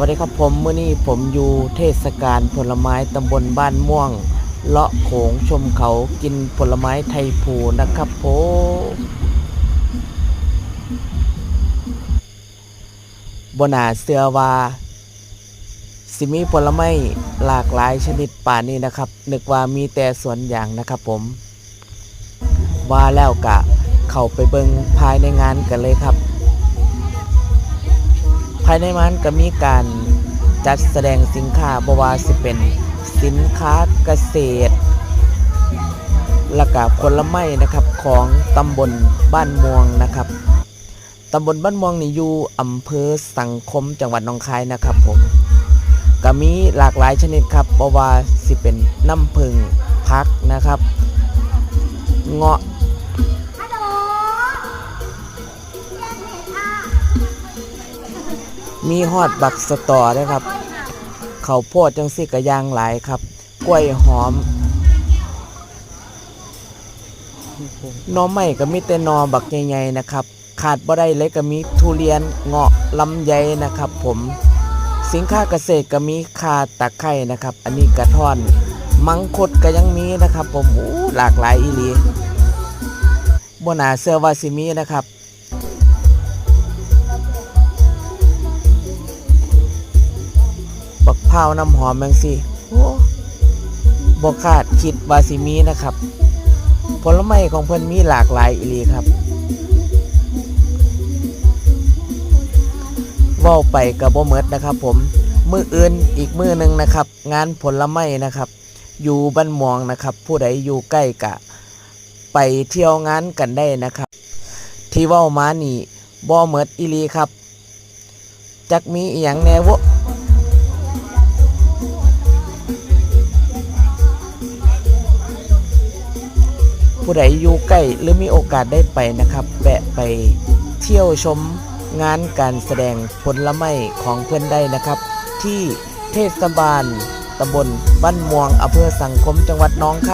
วัสดีครับผมเมื้อนี้ผมอยู่เทศกาลผลไม้ตำบลบ้านม่วง เลาะโขงชมเขากินผลไม้ไทยภูนะครับผมบนาเสือวาสิมีผลไม้หลากหลายชนิดป่านนี้นะครับ นึกว่ามีแต่สวนยางนะครับผม ว่าแล้วกะเข้าไปเบิงภายในงานกันเลยครับ ภายในมันก็มีการจัดแสดงสินค้าบว่าสิเป็นสินค้าเกษตรและก็ผลไม้นะครับของตำบลบ้านม่วงนะครับตำบลบ้านม่วงนี่อยู่อำเภอสังคมจังหวัดหนองคายนะครับผมก็มีหลากหลายชนิดครับบว่าสิเป็นน้ำผึ้งพักนะครับ เงาะ ฮัลโหลเรียนเห็นอะมีฮอดบักสตอด้ครับเขาโพดจังสิกระยางหลายครับ กล้วยหอมนอไม่ก็มีแต่นอบักใหญ่ๆนะครับ ขาดบ่ได้เลยก็มีทุเรียนเงาะลำไยนะครับ ผมสินค้าเกษตรก็มีคาตะไคร่นะครับ อันนี้กระท่อน มังคุดก็ยังมีนะครับ ผมอู้หลากหลายอีหลีบนาเสื้อวาสิมีนะครับ บักพร้าวน้ำหอมแมงสิโอ้บคาดคิดว่าสิมีนะครับ ผลไม้ของเพิ่นมีหลากหลายอีลีครับว้าไปกับบ่เมิดนะครับ ผมมืออื่นอีกมือหนึ่งนะครับ งานผลไม้นะครับ อยู่บ้านมองนะครับ ผู้ใดอยู่ใกล้กะ ไปเที่ยวงานกันได้นะครับ ที่ว้ามานี่บ่เมิดอีลีครับ จักมีอีหยังแน่วะ ผู้ใดอยู่ใกล้หรือมีโอกาสได้ไปนะครับแวะไปเที่ยวชมงานการแสดงผลไม้ของเพื่อนได้นะครับ ที่เทศบาลตำบลบ้านม่วงอำเภอสังคมจังหวัดน้องค่ะ